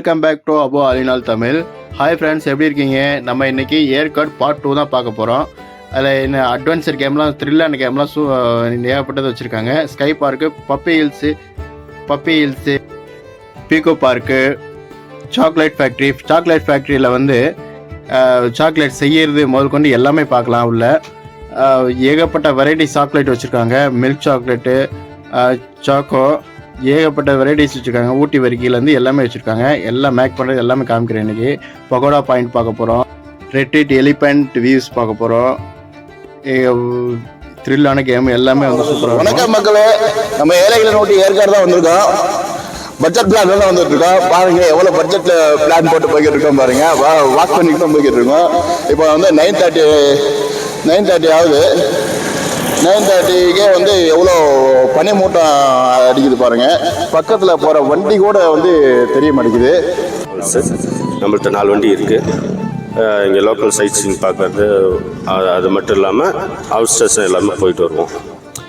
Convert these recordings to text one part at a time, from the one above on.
Welcome back to அபோ அலினால் Tamil hi friends எப்படி இருக்கீங்க? நம்ம இன்றைக்கி ஏற்காடு பார்ட் டூ தான் பார்க்க போகிறோம் அதில் என்ன அட்வென்ச்சர் கேம்லாம் த்ரில்லான கேம்லாம் சூ ஏகப்பட்டது வச்சுருக்காங்க. Sky park Puppy Hills Puppy Hills peak park chocolate factory chocolate ஃபேக்ட்ரியில் வந்து சாக்லேட் செய்யறது முதல் கொண்டு எல்லாமே பார்க்கலாம் உள்ள. ஏகப்பட்ட வெரைட்டி சாக்லேட் வச்சுருக்காங்க. மில்க் சாக்லேட்டு சாக்கோ ஏகப்பட்ட வெரைட்டிஸ் வச்சுருக்காங்க. ஊட்டி வரிக்கையிலேருந்து எல்லாமே வச்சுருக்காங்க. எல்லாம் மேக் பண்ணுறது எல்லாமே காமிக்கிறேன் இன்றைக்கி பகோடா பாயிண்ட் பார்க்க போகிறோம் ரெட்டிட் எலிபென்ட் வியூஸ் பார்க்க போகிறோம் த்ரில்லான கேம் எல்லாமே வந்து சூப்பராக வணக்கம் மக்களே. நம்ம ஏழைகளை நோட்டி ஏற்காடு தான் வந்திருக்கோம். பட்ஜெட் பிளான் தான் வந்துட்டு இருக்கோம் பாருங்க எவ்வளவு பட்ஜெட்ல பிளான் போட்டு போய்கிட்டு இருக்கோம் பாருங்க. வாக் பண்ணிட்டு தான் போய்கிட்டு இருக்கோம். இப்போ வந்து நைன் தேர்ட்டி நைன் தேர்ட்டி ஆகுது. நைன் தேர்ட்டிக்கே வந்து எவ்வளோ பனி மூட்டம் அடிக்குது பாருங்கள் பக்கத்தில் போகிற வண்டி கூட வந்து தெரிய மாட்டேங்குது. சார் நம்மள்ட்ட நாலு வண்டி இருக்குது இங்கே லோக்கல் சைட் சீன் பார்க்கறது அது- அது மட்டும் இல்லாமல் அவுட் ஸ்டேஷன் எல்லாமே போயிட்டு வருவோம்.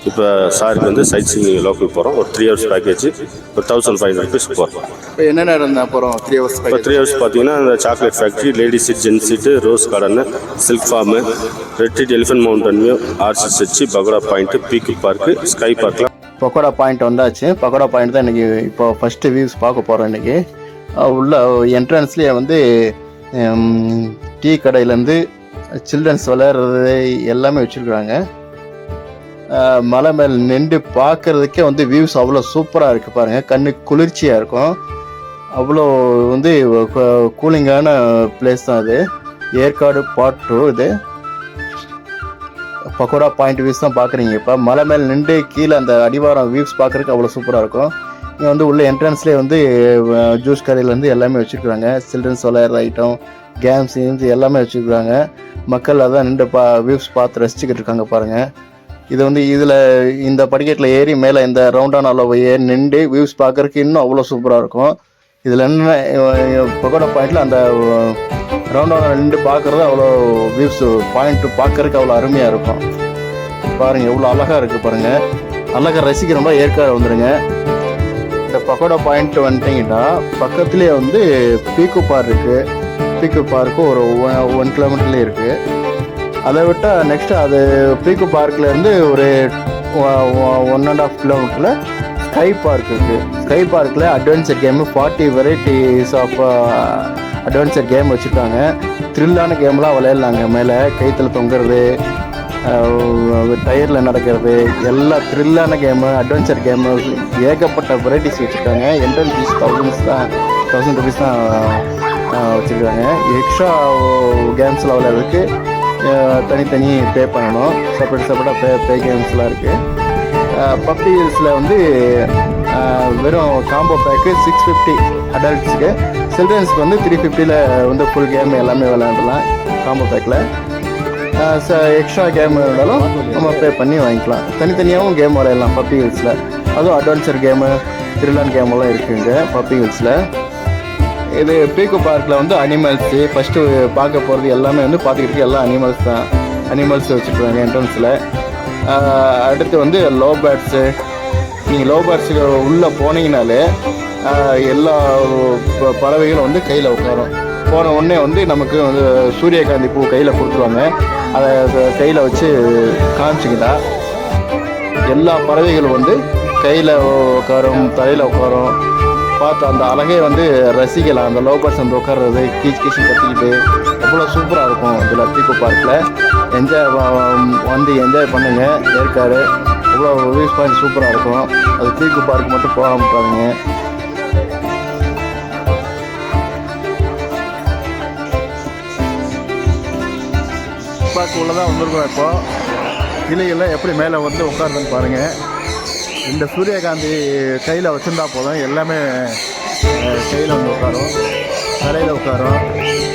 இப்போ சாருக்கு வந்து சைட் சீன் லோக்கல் போகிறோம் ஒரு த்ரீ ஹவர்ஸ் பேக்கேஜ் ஒரு தௌசண்ட் ஃபைவ் ஹண்ட்ரட் ருபீஸ் போகிறோம் இப்போ என்னென்ன இருந்தால் போகிறோம் த்ரீ ஹவர்ஸ் இப்போ த்ரீ ஹவர்ஸ் பார்த்தீங்கன்னா இந்த chocolate factory lady seat gent seat rose garden silk farm ரெட்டிட் elephant mountain view ஆர்சி செச்சி pagoda point peak park sky பார்க்லாம் பக்கோடா பாயிண்ட் வந்தாச்சு. பக்கோடா பாயிண்ட் தான் இன்றைக்கி இப்போ ஃபஸ்ட்டு வியூஸ் பார்க்க போகிறோம் இன்றைக்கி உள்ள என்ட்ரன்ஸ்லேயே வந்து டீ கடையிலேருந்து சில்ட்ரன்ஸ் விளையாடுறது எல்லாமே வச்சுருக்குறாங்க மலை மேல் நின்று பார்க்குறதுக்கே வந்து வியூஸ் அவ்வளோ சூப்பராக இருக்குது பாருங்கள் கண்ணு குளிர்ச்சியாக இருக்கும். அவ்வளோ வந்து கூலிங்கான பிளேஸ் தான் அது. ஏற்காடு பார்ட் டூ இது. பக்கோடா பாயிண்ட் வியூஸ் தான் பார்க்குறீங்க இப்போ. மலை மேல் நின்று கீழே அந்த அடிவாரம் வியூஸ் பார்க்குறதுக்கு அவ்வளோ சூப்பராக இருக்கும். இங்கே வந்து உள்ள என்ட்ரன்ஸ்லேயே வந்து ஜூஸ் கடையிலேருந்து எல்லாமே வச்சுருக்குறாங்க சில்ட்ரன்ஸ் விளையாடுற ஐட்டம் கேம்ஸ் கேம்ஸ் எல்லாமே வச்சுருக்குறாங்க மக்கள் அதான் நின்று பா வியூஸ் பார்த்து ரசிச்சுக்கிட்டு இருக்காங்க பாருங்கள் இது வந்து இதில் இந்த படிக்கட்டில் ஏறி மேலே இந்த ரவுண்டான அளவு ஏறி நின்று வியூஸ் பார்க்குறதுக்கு இன்னும் அவ்வளோ சூப்பராக இருக்கும். இதில் என்ன பகோடா பாயிண்டில் அந்த ரவுண்டான நின்று பார்க்குறது அவ்வளோ வியூஸ் பாயிண்ட் பார்க்கறதுக்கு அவ்வளோ அருமையாக இருக்கும். பாருங்கள் எவ்வளோ அழகாக இருக்குது பாருங்கள் அழகாக ரசிக்கிறோம்னா ஏற்காடு வந்துடுங்க இந்த பக்கோடா பாயிண்ட் வந்துட்டிங்கன்னா பக்கத்துலேயே வந்து பீக்கு பார்க் இருக்குது பீக்கு பார்க்கு ஒரு ஒன் கிலோமீட்டர்லேயே இருக்குது அதை விட்டால் நெக்ஸ்ட் அது பீக்கு பார்க்லேருந்து ஒரு ஒன் அண்ட் ஆஃப் கிலோமீட்டரில் ஸ்கை பார்க் இருக்குது ஸ்கை பார்க்கில் adventure game forty varieties of adventure game வச்சுருக்காங்க. த்ரில்லான கேம்லாம் விளையாடலாங்க. மேலே கைத்தில் தொங்குறது டயரில் நடக்கிறது எல்லா த்ரில்லான கேமு அட்வென்ச்சர் கேமு ஏகப்பட்ட வெரைட்டிஸ் வச்சுருக்காங்க. என்ட்ரன்ஸ் ஃபீஸ் தௌசண்ட்ஸ் தான் தௌசண்ட் ருபீஸ் தான் வச்சுருக்காங்க. Uh, எக்ஸ்ட்ரா கேம்ஸில் விளையாடுறதுக்கு தனித்தனி பே பண்ணணும். செப்பரேட் செப்பரேட்டாக பே பே கேம்ஸ்லாம் இருக்குது பப்பி ஹில்ஸில் வந்து வெறும் காம்போ பேக்கு சிக்ஸ் ஃபிஃப்டி அடல்ட்ஸுக்கு சில்ட்ரன்ஸுக்கு வந்து த்ரீ ஃபிஃப்டியில் வந்து ஃபுல் கேம் எல்லாமே விளையாடலாம் காம்போ பேக்கில் எக்ஸ்ட்ரா கேம் இருந்தாலும் நம்ம பே பண்ணி வாங்கிக்கலாம். தனித்தனியாகவும் கேம் விளையாடலாம் பப்பி ஹில்ஸில் அதுவும் அட்வென்ச்சர் கேமு த்ரில்லான் கேமெல்லாம் இருக்குங்க பப்பி ஹில்ஸில் இது பீக்கு பார்க்கில் வந்து அனிமல்ஸு ஃபஸ்ட்டு பார்க்க போகிறது எல்லாமே வந்து பார்த்துக்கிட்டு எல்லா அனிமல்ஸ் தான். அனிமல்ஸ் வச்சுருக்காங்க என்ட்ரன்ஸில் அடுத்து வந்து லோ பேர்ட்ஸு நீங்கள் லோ பேர்ட்ஸுக்கு உள்ளே போனீங்கனாலே எல்லா ப- பறவைகளும் வந்து கையில் உட்காரும். போன உடனே வந்து நமக்கு வந்து சூரியகாந்தி பூ கையில் கொடுத்துருவாங்க. அதை கையில் வச்சு காமிச்சிக்கிட்டா எல்லா பறவைகளும் வந்து கையில் உட்காரும் தலையில் உட்காரும். பார்த்து அந்த அழகே வந்து ரசிக்கலாம் அந்த லவ் பர்ஸ் வந்து உட்கார்றது கீச் கீச்சு கத்திக்கிட்டு அவ்வளோ சூப்பராக இருக்கும் இதில் பீக்கோ பார்க்கில் என்ஜாய் வந்து என்ஜாய் பண்ணுங்க. ஏற்காடு அவ்வளோ வியூஸ் பாயிண்ட் சூப்பராக இருக்கும். அது தீக்கு பார்க் மட்டும் போகாமல் பாருங்க பார்க்குள்ளே தான் வந்திருக்கோம் இப்போ. கிளிகளில் எப்படி மேலே வந்து உட்காருதுன்னு பாருங்கள் இந்த சூரியகாந்தி கையில் வச்சுருந்தா போதும். எல்லாமே கையில் வந்து உட்காரும். தலையில் உட்காரும்.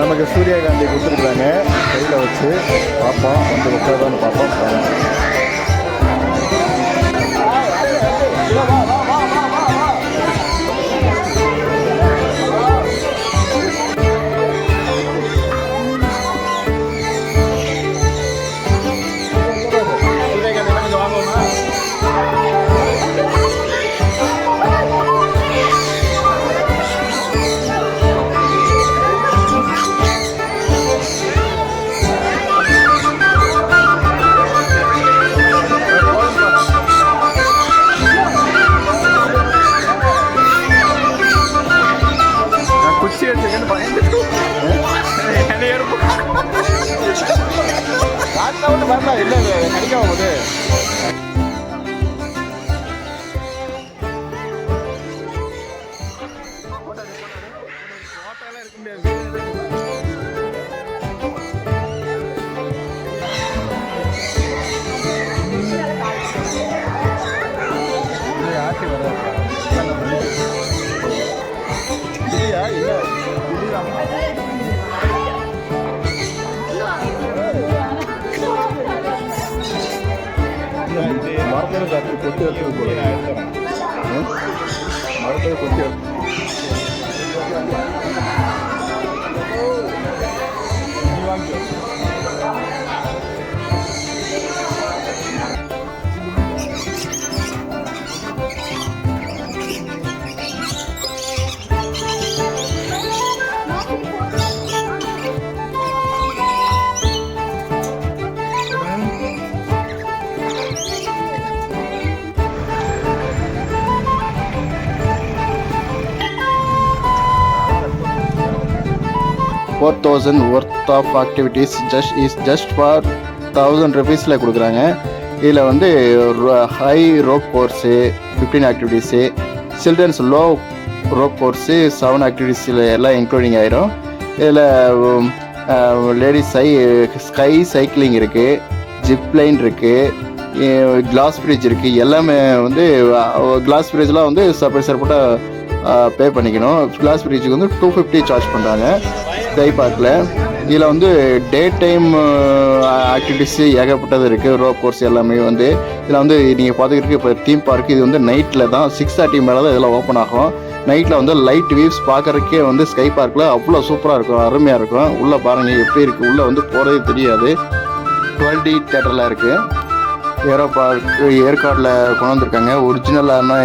நமக்கு சூரியகாந்தி கொடுத்துருக்குறாங்க. கையில் வச்சு பார்ப்போம் கொஞ்சம் உட்காதான்னு பார்ப்போம் thousand worth of activities just is just for thousand ருபீஸில் கொடுக்குறாங்க. இதில் வந்து high rope course fifteen activities children's low rope course seven ஆக்டிவிட்டீஸில் எல்லாம் இன்க்ளூடிங் ஆயிரும். இதில் லேடிஸ் சை ஸ்கை சைக்கிளிங் இருக்குது ஜிப் லைன் இருக்குது கிளாஸ் ஃப்ரிட்ஜ் இருக்குது எல்லாமே வந்து கிளாஸ் ஃப்ரிட்ஜ்லாம் வந்து செப்பரேட் செப்பரேட்டாக பே பண்ணிக்கணும். கிளாஸ் ஃப்ரிட்ஜுக்கு வந்து டூ ஃபிஃப்டி சார்ஜ் பண்ணுறாங்க ஸ்கை பார்க்கில் இதில் வந்து டே டைம் ஆக்டிவிட்டிஸு ஏகப்பட்டது இருக்குது ரோப் கோர்ஸ் எல்லாமே வந்து இதில் வந்து நீங்கள் பார்த்துக்கிட்டு இப்போ தீம் பார்க் இது வந்து நைட்டில் தான் சிக்ஸ் தேர்ட்டி மேலே தான் இதில் ஓப்பன் ஆகும். நைட்டில் வந்து லைட் வியூஸ் பார்க்குறக்கே வந்து ஸ்கை பார்க்கில் அவ்வளோ சூப்பராக இருக்கும் அருமையாக இருக்கும். உள்ளே பாருங்கள் எப்படி இருக்குது உள்ளே வந்து போகிறதே தெரியாது. டுவெல் டி தேட்டரில் இருக்குது ஏரோ பார்க் ஏற்காடில் கொண்டு வந்திருக்காங்க. ஒரிஜினலான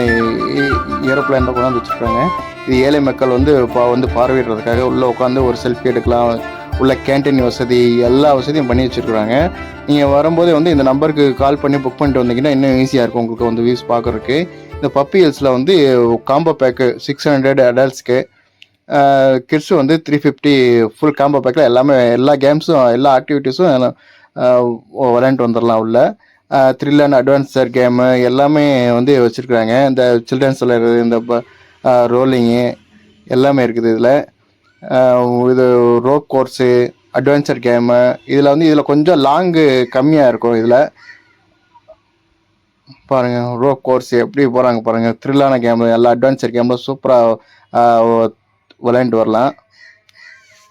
ஏரோப்ளேனில் கொண்டு வந்து வச்சுருக்காங்க. இது ஏழை மக்கள் வந்து பா வந்து பார்வையிடுறதுக்காக உள்ளே உட்காந்து ஒரு செல்ஃபி எடுக்கலாம் உள்ள கேன்டீன் வசதி எல்லா வசதியும் பண்ணி வச்சுருக்குறாங்க. நீங்கள் வரும்போதே வந்து இந்த நம்பருக்கு கால் பண்ணி புக் பண்ணிட்டு வந்தீங்கன்னா இன்னும் ஈஸியாக இருக்கும் உங்களுக்கு வந்து வியூஸ் பார்க்குறதுக்கு. இந்த பப்பி ஹில்ஸில் வந்து காம்போ பேக்கு சிக்ஸ் ஹண்ட்ரட் அடல்ட்ஸ்க்கு கிட்ஸ் வந்து த்ரீ ஃபிஃப்டி ஃபுல் காம்போ பேக்கில் எல்லாமே எல்லா கேம்ஸும் எல்லா ஆக்டிவிட்டீஸும் விளையாண்டு வந்துடலாம் உள்ள. த்ரில் அண்ட் அட்வான்ஸர் கேமு எல்லாமே வந்து வச்சுருக்குறாங்க. இந்த சில்ட்ரன்ஸ் விளையாடுறது இந்த ரோலிங்கு எல்லாமே இருக்குது இதில். இது ரோக் கோர்ஸு அட்வென்ச்சர் கேமு இதில் வந்து இதில் கொஞ்சம் லாங்கு கம்மியாக இருக்கும் இதில். பாருங்கள் ரோக் கோர்ஸ் எப்படி போகிறாங்க பாருங்கள் த்ரில்லான கேமு எல்லா அட்வென்ச்சர் கேமில் சூப்பராக விளையாண்டு வரலாம்.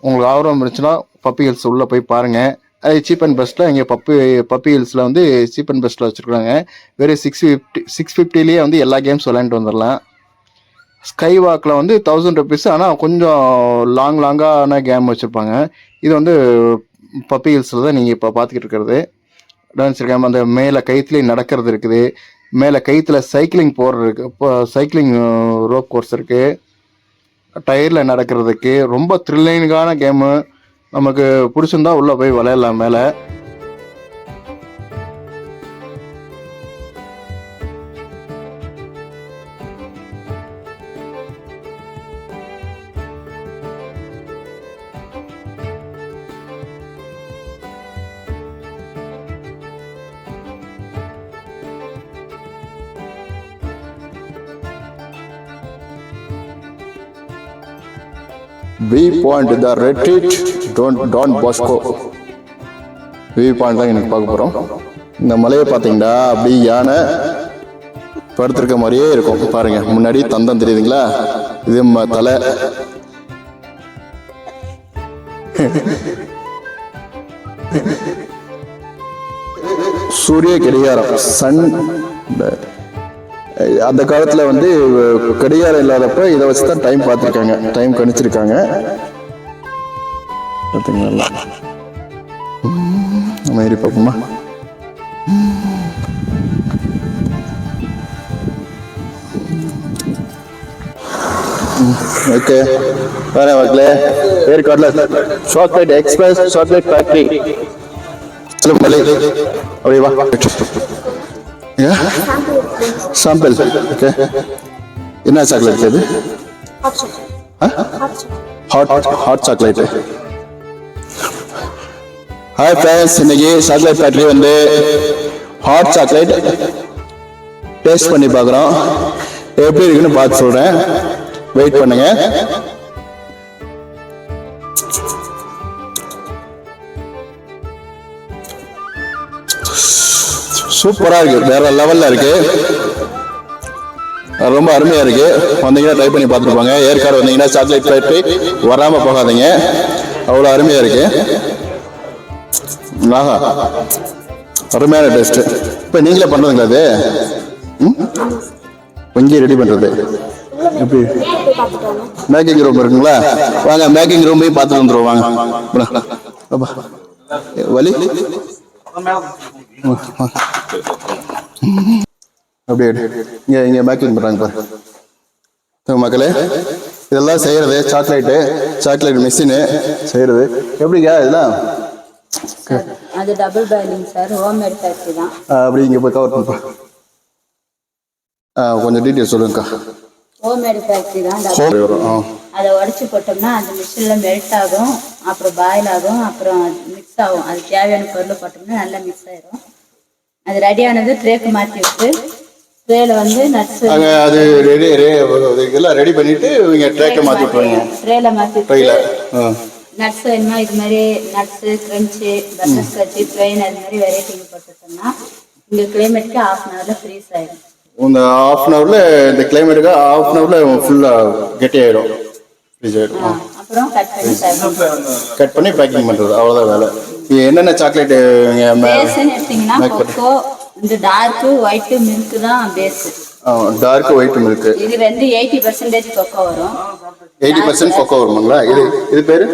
உங்களுக்கு ஆர்வம் இருந்துச்சுன்னா பப்பி ஹில்ஸ் உள்ளே போய் பாருங்கள் அது சீப் அண்ட் பெஸ்ட்டில் இங்கே பப்பி பப்பி ஹில்ஸில் வந்து சீப் அண்ட் பெஸ்ட்டில் வச்சுருக்காங்க. வெறும் சிக்ஸ் ஃபிஃப்டி சிக்ஸ் ஃபிஃப்டிலேயே வந்து எல்லா கேம்ஸ் விளையாண்டு வந்துடலாம் ஸ்கை வாக்கில் வந்து தௌசண்ட் ருபீஸ் ஆனால் கொஞ்சம் லாங் லாங்கான கேம் வச்சுருப்பாங்க. இது வந்து பப்பி ஹில்ஸில் தான் நீங்கள் இப்போ பார்த்துக்கிட்டு இருக்கிறது. டான்ஸ் கேம் அந்த மேலே கயிற்றுலேயே நடக்கிறது இருக்குது. மேலே கயிற்றுல சைக்கிளிங் போடுறது இருக்கு. இப்போ சைக்கிளிங் ரோப் கோர்ஸ் இருக்குது டயரில் நடக்கிறதுக்கு ரொம்ப த்ரில்லிங்கான கேமு நமக்கு பிடிச்சிருந்தா உள்ளே போய் விளையாடலாம் மேலே. V point the retreat don't Don Bosco V point தான் எனக்கு பார்க்க போகிறோம் இந்த மலையை பார்த்தீங்கன்னா அப்படியே யானை படுத்திருக்க மாதிரியே இருக்கும். பாருங்க முன்னாடி தந்தம் தெரியுதுங்களா? இது ம- தலை. சூரிய கடிகாரம் சன் அந்த காலத்தில் வந்து கடிகாரம் இல்லாதப்ப இதை வச்சு தான் டைம் பார்த்துருக்காங்க. டைம் கணிச்சிருக்காங்க. பார்த்தீங்களா நம்ம ஏறி பார்ப்போமா? ஓகே வேற மக்களே ஏற்காட்டில் சாக்லேட் எக்ஸ்பிரஸ் சாக்லேட் ஃபேக்ட்ரி சொல்லுங்க அப்படியே வா. சாம்பிள் ஓகே என்ன சாக்லேட் இது? Hot hot chocolate hi friends இன்னைக்கு சாக்லேட் ஃபேக்ட்ரி வந்து ஹாட் சாக்லேட் டேஸ்ட் பண்ணி பார்க்குறோம். எப்படி இருக்குன்னு பார்த்து சொல்கிறேன் வெயிட் பண்ணுங்க. சூப்பரா இருக்கு. வேற லெவல்ல இருக்கு. ரொம்ப அருமையா இருக்கு. வந்தீங்கன்னா ட்ரை பண்ணி பார்த்துட்டு ஏற்காடு வந்தீங்கன்னா சாக்லேட் போய் வராம போகாதீங்க. அவ்வளோ அருமையா இருக்கு. ஆஹா. அருமையான டேஸ்ட் இப்போ நீங்களே பண்ணுறதுங்களா அது? ம்? ரெடி பண்ணுறது எப்படி? மேக்கிங் ரூம் இருக்குங்களா? வாங்க மேக்கிங் ரூமையும் பார்த்துட்டு வந்துடுவோம் வாங்க. வலி? அப்படியே இங்கே இங்கே மேக்கிங் பண்ணுறாங்க பாரு. மக்களே இதெல்லாம் செய்கிறது சாக்லேட்டு சாக்லேட் மிஷினு செய்கிறது எப்படிங்க இதெல்லாம்? அது double boiling sir homemade factory தான். அப்படி இங்கே போய் கவர் பண்ணுப்பா ஆ கொஞ்சம் டீட்டெயில் சொல்லுங்கக்கா. ஹோம்மேட் ஃபேக்ட்ரி தான் ஹோம் அதை உடச்சி போட்டோம்னா அந்த மிஷினில் மெல்ட் ஆகும் அப்புறம் பாயில் ஆகும் அப்புறம் மிக்ஸ் ஆகும். அது தேவையான பொருள் போட்டோம்னா நல்லா மிக்ஸ் ஆயிரும். அது ரெடியானது ட்ரேக்கு மாற்றி விட்டு ட்ரேல வந்து நட்ஸ் அங்கே அது ரெடி எல்லாம் ரெடி பண்ணிட்டு இவங்க ட்ராக்கை மாற்றி விட்டுருவாங்க ட்ரேல மாற்றி ட்ரையில் ஆ. நட்ஸ் வேணுமா இது மாதிரி nuts crunch butterscotch plain அது மாதிரி வெரைட்டிங்க போட்டுட்டோம்னா இங்கே கிளைமேட்க்கு ஹாஃப் அன் ஹவரில் ஃப்ரீஸ் ஆயிடும். இந்த ஹாஃப் அன் ஹவரில் இந்த கிளைமேட்டுக்கு ஹாஃப் அன் ஹவரில் ஃபுல்லாக கெட்டி ஆகிடும் ஃப்ரீஸ் ஆகிடும் ஆ, அப்புறம் கட் பண்ணி சாப்பிடுவோம் கட் பண்ணி பேக்கிங் பண்ணுறது அவ்வளோதான் வேலை. என்னென்ன பேஸ்ன்னு எடுத்தீங்கன்னா கொக்கோ இந்த டார்க்கு ஒயிட்டு மில்க் தான் பேஸ் டார்க் ஒயிட் மில்க்கு இது வந்து எயிட்டி பர்சன்டேஜ் கொக்கோ வரும். எயிட்டி பர்சன்ட் கொக்கோ வருமாங்களா? இது இது பேர்?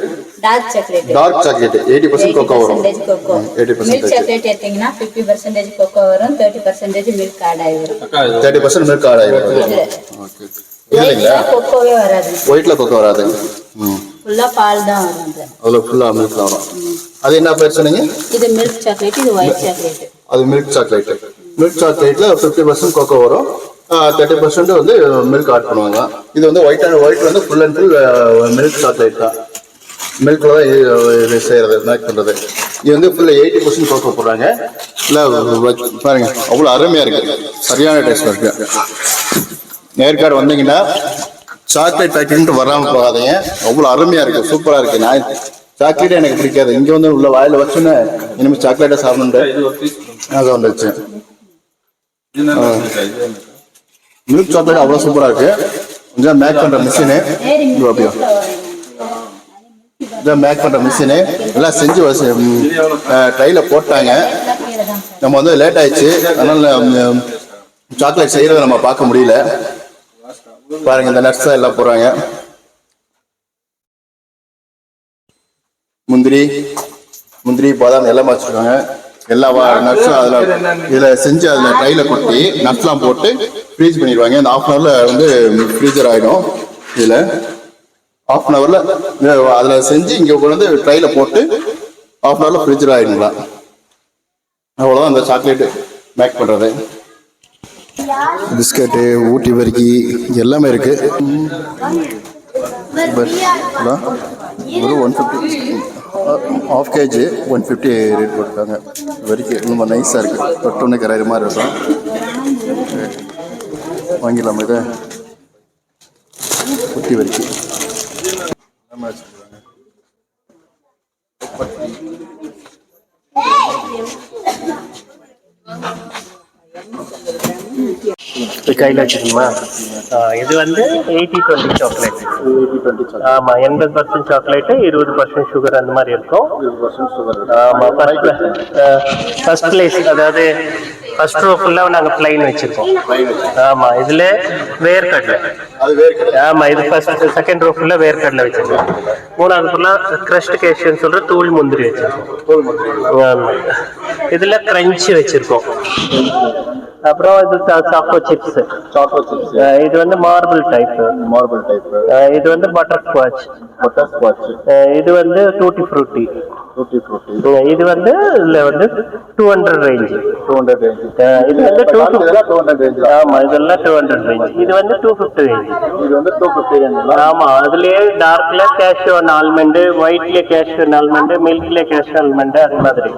Dark chocolate dark chocolate eighty percent cocoa வரும். Percentage cocoa eighty milk percentage chocolate எடுத்தீங்கன்னா ஃபிஃப்டி பர்சன்டேஜ் கொக்கோ வரும் தேர்ட்டி பர்சன்டேஜ் மில்க் ஆட் ஆகி வரும். தேர்ட்டி பர்சன்ட் மில்க் ஆட் ஆகிடும் இது ஓகே இல்லைங்களா? கொக்கோவே வராது. ஒயிட்டில் கொக்கோ வராது. ம். ஃபுல்லா பால் தான் வரும் அதில். ஃபுல்லாக மில்க் தான் வரும். அது என்ன பேர் சொன்னீங்க? இது மில்க் சாக்லேட் இது ஒயிட் சாக்லேட் அது milk chocolate milk fifty percent cocoa வரும். தேர்ட்டி பர்சன்ட் வந்து மில்க் ஆட் பண்ணுவாங்க. இது வந்து ஒயிட் அண்ட் ஒயிட் வந்து full and full milk chocolate தான். மில்கில் தான் இது- செய்கிறது மேக் பண்ணுறது இது வந்து ஃபுல்லாக எயிட்டி பர்சன்ட் கொக்கோ போடுறாங்க. இல்லை பாருங்க அவ்வளோ அருமையாக இருக்குது சரியான டேஸ்ட் இருக்கு. ஏற்காடு வந்தீங்கன்னா சாக்லேட் ஃபேக்ட்ரின்ட்டு வராமல் போகாதீங்க. அவ்வளோ அருமையாக இருக்குது சூப்பராக இருக்குது நான் சாக்லேட்டே எனக்கு பிடிக்காது. இங்கே வந்து உள்ள வாயில் வச்சோன்னே இனிமேல் சாக்லேட்டை சாப்பிடுண்டு அது வந்துச்சு மில்க் சாக்லேட் அவ்வளோ சூப்பராக இருக்கு. கொஞ்சம் மேக் பண்ணுற மிஷினு அப்படியா. இதான் மேக் பண்ணுற மிஷினு எல்லாம் செஞ்சு வச்சு ட்ரையில் போட்டாங்க. நம்ம வந்து லேட் ஆயிடுச்சு. அதனால சாக்லேட் செய்யறதை நம்ம பார்க்க முடியல. பாருங்க இந்த நட்ஸ் எல்லாம் போடுறாங்க முந்திரி முந்திரி பாதாம் எல்லாம் வச்சிருக்காங்க. எல்லா நட்ஸும் அதுல இதுல செஞ்சு அதுல ட்ரைல கொட்டி நட்ஸ்லாம் போட்டு ஃப்ரீஸ் பண்ணிடுவாங்க. இந்த ஆஃப் அன் வந்து ஃப்ரீஜர் ஆயிடும். இதுல ஆஃப் அன் ஹவர்ல அதுல செஞ்சு இங்க கொண்டு வந்து ட்ரையில போட்டு ஆஃப் அன் ஹவர்ல ஃப்ரிட்ஜர் ஆயிடுங்களா. அவ்வளவுதான் அந்த சாக்லேட் மேக் பண்றது. பிஸ்கட்டு ஊட்டி வரிக்கி எல்லாமே இருக்கு. ஒரு one fifty half KG one fifty rate போட்டிருக்காங்க. வரிக்கு ரொம்ப நைஸாக இருக்குது தொட்டொன்று கரையிற மாதிரி இருக்கும். வாங்கிடலாமா இதை? ஊட்டி வரிக்கி Thank you. கையில் வச்சுக்கணுமா? இது வந்து எயிட்டி டுவெண்ட்டி சாக்லேட் ஆமா எண்பது பர்சன்ட் சாக்லேட்டு இருபது பர்சன்ட் சுகர் அந்த மாதிரி இருக்கும். ஆமா ஃபர்ஸ்ட் பிளேஸ் அதாவது ஃபர்ஸ்ட் ரோ ஃபுல்லாக நாங்கள் பிளைன் வச்சிருக்கோம். ஆமா இதுல வேர்க்கடலை. அது வேறு ஆமா இது ஃபர்ஸ்ட் செகண்ட் ரோ ஃபுல்லாக வேர்க்கடலை வச்சிருக்கோம். மூணாவது ஃபுல்லாக கிரஸ்ட் கேஷன் சொல்ற தூள் முந்திரி வச்சிருக்கோம். ஆமா. இதுல கிரன்ச் வச்சிருக்கோம். அப்புறம் இது சாக்கோ சிப்ஸ் சாக்கோ சிப்ஸ் இது வந்து மார்பிள் டைப் மார்பிள் டைப் இது வந்து பட்டர் ஸ்காட்ச் பட்டர் ஸ்காட்ச் இது வந்து டூட்டி ஃப்ரூட்டி டூட்டி ஃப்ரூட்டி இது வந்து இதுல வந்து two hundred range two hundred range இது வந்து டூ டூ ஹண்ட்ரட் ரேஞ்ச் ஆமா இதெல்லாம் டூ ஹண்ட்ரட் ரேஞ்ச் இது வந்து டூ ஃபிஃப்டி ரேஞ்ச் இது வந்து டூ ஃபிஃப்டி ரேஞ்ச் ஆமா அதுலயே டார்க்ல கேஷ்யூ ஆல்மண்ட் ஒயிட்ல கேஷ்யூ ஆல்மண்ட் மில்க்ல கேஷ்யூ ஆல்மண்ட் அது மாதிரி.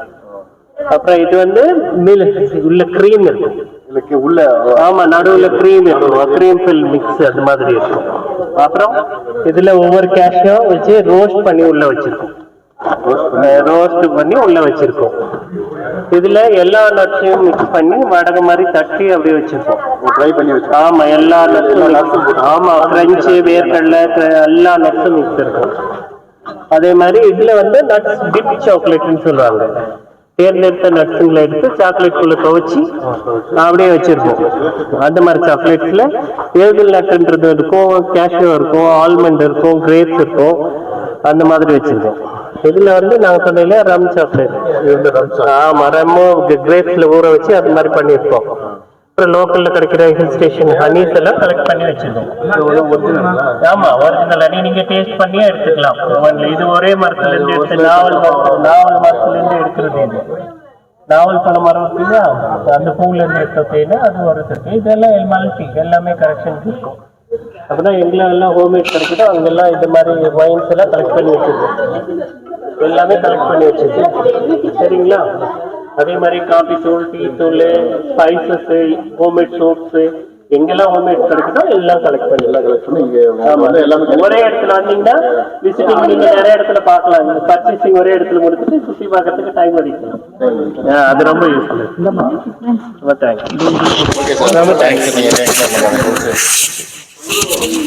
அப்புறம் இது வந்து மில் உள்ள க்ரீம் இருக்கும். உள்ள ஆமா நடுவுல க்ரீம் இருக்கும். க்ரீம் ஃபில் மிக்ஸ் அது மாதிரி இருக்கும். அப்புறம் இதுல ஒவ்வொரு கேஷ்யூம் வச்சு ரோஸ்ட் பண்ணி உள்ள வச்சிருக்கோம். ரோஸ்ட் பண்ணி? உள்ள வச்சிருக்கோம். இதுல எல்லா நட்ஸையும் மிக்ஸ் பண்ணி வடகை மாதிரி தட்டி அப்படியே வச்சிருக்கோம். ட்ரை பண்ணி வச்சு ஆமா எல்லா நட்ஸும் ஆமா கிரன்ச்சு வேர்க்கடலை எல்லா நட்ஸும் மிக்ஸ் இருக்கும். அதே மாதிரி இதுல வந்து நட்ஸ் டிப் சாக்லேட்னு சொல்லுவாங்க. தேர்ந்தெடுத்த நட்ஸுங்களை எடுத்து சாக்லேட் குள்ள துவைச்சு அப்படியே வச்சிருக்கோம் அந்த மாதிரி சாக்லேட்ஸ்ல ஏதில் நட்டுன்றது இருக்கும் கேஷ்யூ இருக்கும் ஆல்மண்ட் இருக்கும் கிரேப்ஸ் இருக்கும். அந்த மாதிரி வச்சிருக்கோம். இதுல வந்து நாங்க சொன்னீங்க ரம் சாக்லேட் ஆமா ரம்மோ கிரேப்ஸ்ல ஊற வச்சு அது மாதிரி பண்ணியிருக்கோம் அப்புறம் லோக்கல்ல கிடைக்கிற ஹில் ஸ்டேஷன் ஹனீஸ் எல்லாம் கலெக்ட் பண்ணி வச்சிருக்கோம். ஆமா ஒரிஜினல் ஹனி நீங்க டேஸ்ட் பண்ணியே எடுத்துக்கலாம். இது ஒரே மரத்துல இருந்து எடுத்து நாவல் நாவல் மரத்துல இருந்து எடுக்கிறது இது. நாவல் பழ மரம் இருக்கு இல்லையா அந்த பூல இருந்து எடுத்த தேயிலை அது ஒரு இருக்கு இதெல்லாம் மல்டி எல்லாமே கரெக்ஷன்ஸ் இருக்கும். அப்பதான் எங்களை எல்லாம் ஹோம்மேட் கிடைக்குதோ அங்கெல்லாம் இந்த மாதிரி வைன்ஸ் எல்லாம் கலெக்ட் பண்ணி வச்சிருக்கோம். எல்லாமே கலெக்ட் பண்ணி வச்சிருக்கோம். சரிங்களா? அதே மாதிரி காபி தூள் டீ தூள் ஸ்பைசஸ் ஹோம்மேட் சோப்ஸ் எங்கெல்லாம் ஹோம்மேட் கிடைக்குதோ எல்லாம் கலெக்ட் பண்ணி எல்லாம் கலெக்ட் பண்ணி ஒரே இடத்துல வந்தீங்கன்னா விசிட்டிங் நீங்க நிறைய இடத்துல பார்க்கலாம். பர்ச்சேசிங் ஒரே இடத்துல முடிச்சுட்டு சுத்தி பார்க்கறதுக்கு டைம் அடிக்கலாம் ஆ, அது ரொம்ப யூஸ்ஃபுல் ரொம்ப தேங்க்ஸ் ரொம்ப தேங்க்ஸ்